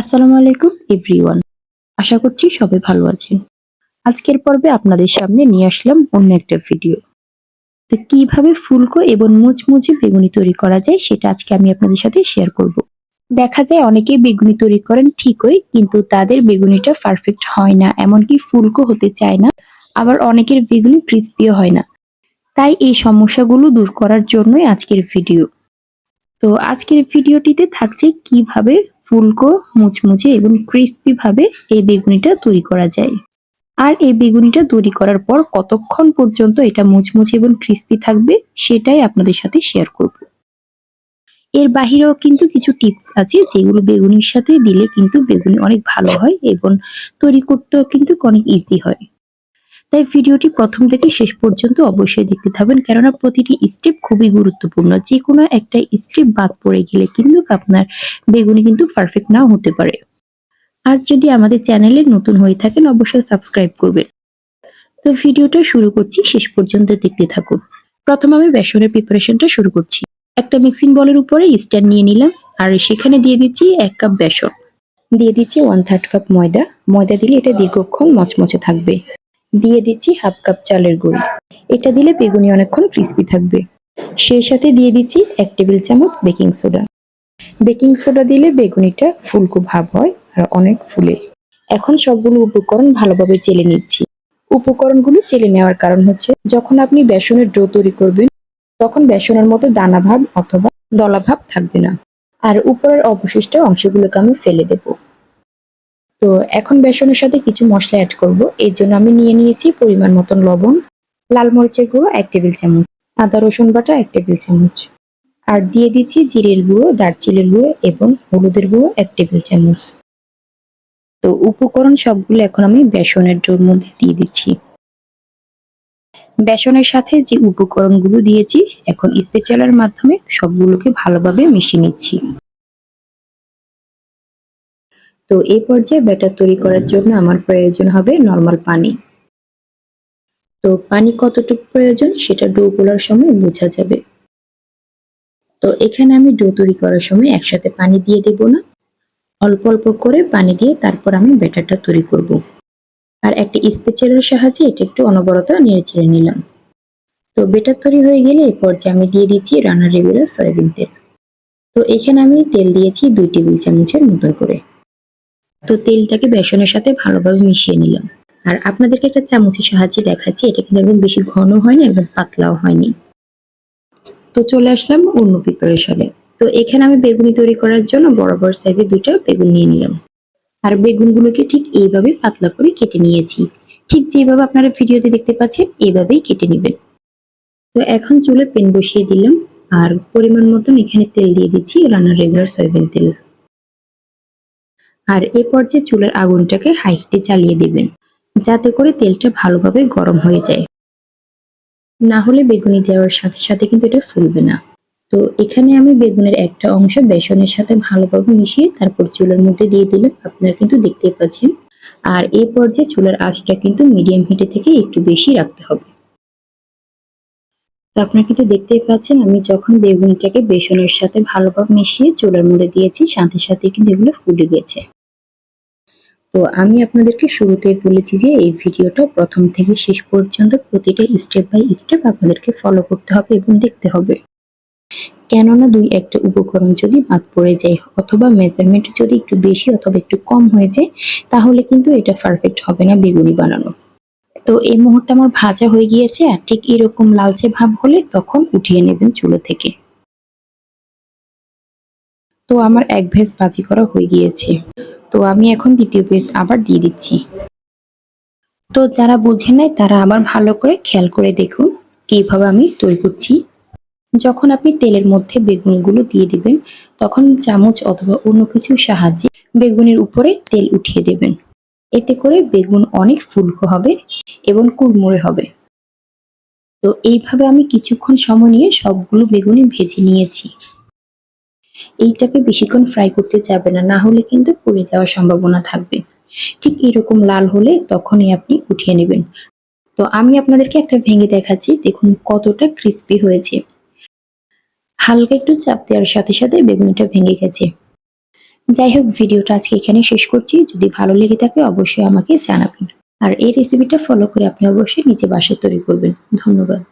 আসসালামু আলাইকুম এভরিওয়ান আশা করছি সবাই ভালো আছেন। আজকের পর্বে আপনাদের সামনে নিয়ে আসলাম অন্য একটা ভিডিও তো কীভাবে ফুলকো এবং মুচমুচে বেগুনি তৈরি করা যায় সেটা আজকে আমি আপনাদের সাথে শেয়ার করব। দেখা যায় অনেকেই বেগুনি তৈরি করেন ঠিকই, কিন্তু তাদের বেগুনিটা পারফেক্ট হয় না, এমনকি ফুলকো হতে চায় না। আবার অনেকের বেগুনি ক্রিস্পিও হয় না। তাই এই সমস্যাগুলো দূর করার জন্যই আজকের ভিডিও তো আজকের ভিডিওটিতে থাকছে কীভাবে ফুলকো মুচমুচে এবং ক্রিস্পি ভাবে এই বেগুনিটা তৈরি করা যায়। আর এই বেগুনিটা তৈরি করার পর কতক্ষণ পর্যন্ত এটা মুচমুচে এবং ক্রিস্পি থাকবে সেটাই আপনাদের সাথে শেয়ার করব। এর বাহিরেও কিন্তু কিছু টিপস আছে যেগুলো বেগুনির সাথে দিলে কিন্তু বেগুনি অনেক ভালো হয় এবং তৈরি করতেও কিন্তু অনেক ইজি হয়। তাই ভিডিওটি প্রথম থেকে শেষ পর্যন্ত অবশ্যই দেখতে থাকবেন কেননা প্রতিটি স্টেপ খুবই গুরুত্বপূর্ণ। যে কোনো একটা স্টেপ বাদ পড়ে গেলে কিন্তু আপনার বেগুনি কিন্তু পারফেক্ট নাও হতে পারে। আর যদি আমাদের চ্যানেলে নতুন হয়ে থাকেন, অবশ্যই সাবস্ক্রাইব করবেন। তো ভিডিওটা শুরু করছি, শেষ পর্যন্ত দেখতে থাকুন। প্রথম আমি বেসনের প্রিপারেশনটা শুরু করছি। একটা মিক্সিং বলের উপরে স্ট্যান্ড নিয়ে নিলাম, আর সেখানে দিয়ে দিচ্ছি এক কাপ বেসন। দিয়ে দিচ্ছি ওয়ান থার্ড কাপ ময়দা। ময়দা দিলে এটা দীর্ঘক্ষণ মচমচে থাকবে। দিয়ে দিচ্ছি হাফ কাপ চালের গুঁড়ি। এটা দিলে বেগুনি অনেকক্ষণ ক্রিস্পি থাকবে। সেই সাথে দিয়ে দিচ্ছি এক টেবিল চামচ বেকিং সোডা বেকিং সোডা দিলে বেগুনিটা ফুলকো ভাব হয় আর অনেক ফুলে। এখন সবগুলো উপকরণ ভালোভাবে চেলে নিচ্ছি। উপকরণগুলো চেলে নেওয়ার কারণ হচ্ছে, যখন আপনি বেসনের ডো তৈরি করবেন, তখন বেসনের মতো দানা ভাব অথবা দলা ভাব থাকবে না। আর উপরের অবশিষ্ট অংশগুলোকে আমি ফেলে দেব। তো এখন বেসনের সাথে কিছু মশলা অ্যাড করব। এর জন্য আমি নিয়ে নিয়েছি পরিমাণ মতন লবণ, লাল মরিচের গুঁড়ো এক টেবিল চামচ, আদা, রসুন বাটা এক টেবিল চামচ আর দিয়ে দিচ্ছি জিরের গুঁড়ো, দারচিনির গুঁড়ো এবং হলুদের গুঁড়ো এক টেবিল চামচ। তো উপকরণ সবগুলো এখন আমি বেসনের ডোর মধ্যে দিয়ে দিচ্ছি। বেসনের সাথে যে উপকরণগুলো দিয়েছি, এখন স্পেচালার মাধ্যমে সবগুলোকে ভালোভাবে মিশিয়ে নিচ্ছি। তো এই পর্যায়ে ব্যাটার তৈরি করার জন্য আমার প্রয়োজন হবে নর্মাল পানি। তো পানি কতটুকু প্রয়োজন সেটা ডো গোলার সময় বোঝা যাবে। তো এখানে আমি ডো তৈরি করার সময় একসাথে পানি দিয়ে দেব না। অল্প অল্প করে পানি দিয়ে তারপর আমি ব্যাটারটা তৈরি করব। আর একটা স্পেচারের সাহায্যে এটা একটু অনবরত নেড়ে ছেড়ে নিলাম। তো বেটার তৈরি হয়ে গেলে এই পর্যায়ে আমি দিয়ে দিচ্ছি রান্নার রেগুলার সয়াবিন তেল। তো এখানে আমি তেল দিয়েছি দুই টেবিল চামচের মতন করে। তো তেলটাকে বেসনের সাথে ভালোভাবে মিশিয়ে নিলাম। আর আপনাদেরকে একটা চামচের সাহায্যে দেখাচ্ছি, এটা কিন্তু একদম বেশি ঘন হয়নি, একদম পাতলাও হয়নি। তো চলে আসলাম অন্য প্রিপারেশনে তো এখানে আমি বেগুনি তৈরি করার জন্য বড় বড় সাইজে দুটো বেগুন নিয়ে নিলাম। আর বেগুনগুলোকে ঠিক এইভাবে পাতলা করে কেটে নিয়েছি। ঠিক যেভাবে আপনারা ভিডিওতে দেখতে পাচ্ছেন এইভাবেই কেটে নেবেন। তো এখন চুলে পেন বসিয়ে দিলাম, আর পরিমাণ মতন এখানে তেল দিয়ে দিচ্ছি, রান্নার রেগুলার সয়াবিন তেল। আর এ পর্যায়ে চুলের আগুনটাকে হাই হিটে জ্বালিয়ে দেবেন, যাতে করে তেলটা ভালোভাবে গরম হয়ে যায়। না হলে বেগুনি দেওয়ার সাথে সাথে কিন্তু এটা ফুলবে না। তো এখানে আমি বেগুনের একটা অংশ বেসনের সাথে ভালোভাবে মিশিয়ে তারপর চুলের মধ্যে দিয়ে দিলাম, আপনারা কিন্তু দেখতেই পাচ্ছেন। আর এই পর্যায়ে চুলের আঁচটা কিন্তু মিডিয়াম হিটে থেকে একটু বেশি রাখতে হবে। তো আপনারা কিন্তু দেখতেই পাচ্ছেন, আমি যখন বেগুনটাকে বেসনের সাথে ভালোভাবে মিশিয়ে চুলের মধ্যে দিয়েছি, সাথে সাথে কিন্তু এগুলো ফুলে গেছে। তো আমি আপনাদেরকে শুরুতেই বলেছি যে এই ভিডিওটা প্রথম থেকে শেষ পর্যন্ত প্রতিটা স্টেপ বাই স্টেপ আপনাদেরকে ফলো করতে হবে এবং দেখতে হবে। কেননা দুই একটা উপকরণ যদি বাদ পড়ে যায় অথবা মেজারমেন্ট যদি একটু বেশি অথবা একটু কম হয়ে যায়, তাহলে কিন্তু এটা পারফেক্ট হবে না বেগুনি বানানো। তো এই মুহূর্তে আমার ভাজা হয়ে গিয়েছে আর ঠিক এরকম লালচে ভাব হলে তখন উঠিয়ে নেবেন চুলো থেকে। তো আমার এক ভেজ ভাজি করা হয়ে গিয়েছে। তো আমি এখন দ্বিতীয় পেজ আবার দিয়ে দিচ্ছি। তো যারা বুঝে নাই, তারা আবার ভালো করে খেয়াল করে দেখুন কীভাবে আমি তৈরি করছি। যখন আপনি তেলের মধ্যে বেগুনগুলো দিয়ে দিবেন, তখন চামচ অথবা অন্য কিছুর সাহায্যে বেগুনের উপরে তেল উঠিয়ে দেবেন। এতে করে বেগুন অনেক ফুলকো হবে এবং কুড়মুড়ে হবে। তো এইভাবে আমি কিছুক্ষণ সময় নিয়ে সবগুলো বেগুনি ভেজে নিয়েছি। এইটাকে বেশিক্ষণ ফ্রাই করতে যাবে না না হলে কিন্তু পুড়ে যাওয়ার সম্ভাবনা থাকবে। ঠিক এরকম লাল হলে তখনই আপনি উঠিয়ে নেবেন। তো আমি আপনাদেরকে একটা ভেঙে দেখাচ্ছি, দেখুন কতটা ক্রিস্পি হয়েছে। হালকা একটু চাপ দেওয়ার সাথে সাথে বেগুনিটা ভেঙে গেছে। যাই হোক, ভিডিওটা আজকে এখানে শেষ করছি। যদি ভালো লেগে থাকে অবশ্যই আমাকে জানাবেন। আর এই রেসিপিটা ফলো করে আপনি অবশ্যই নিচে বাসায় তৈরি করবেন। ধন্যবাদ।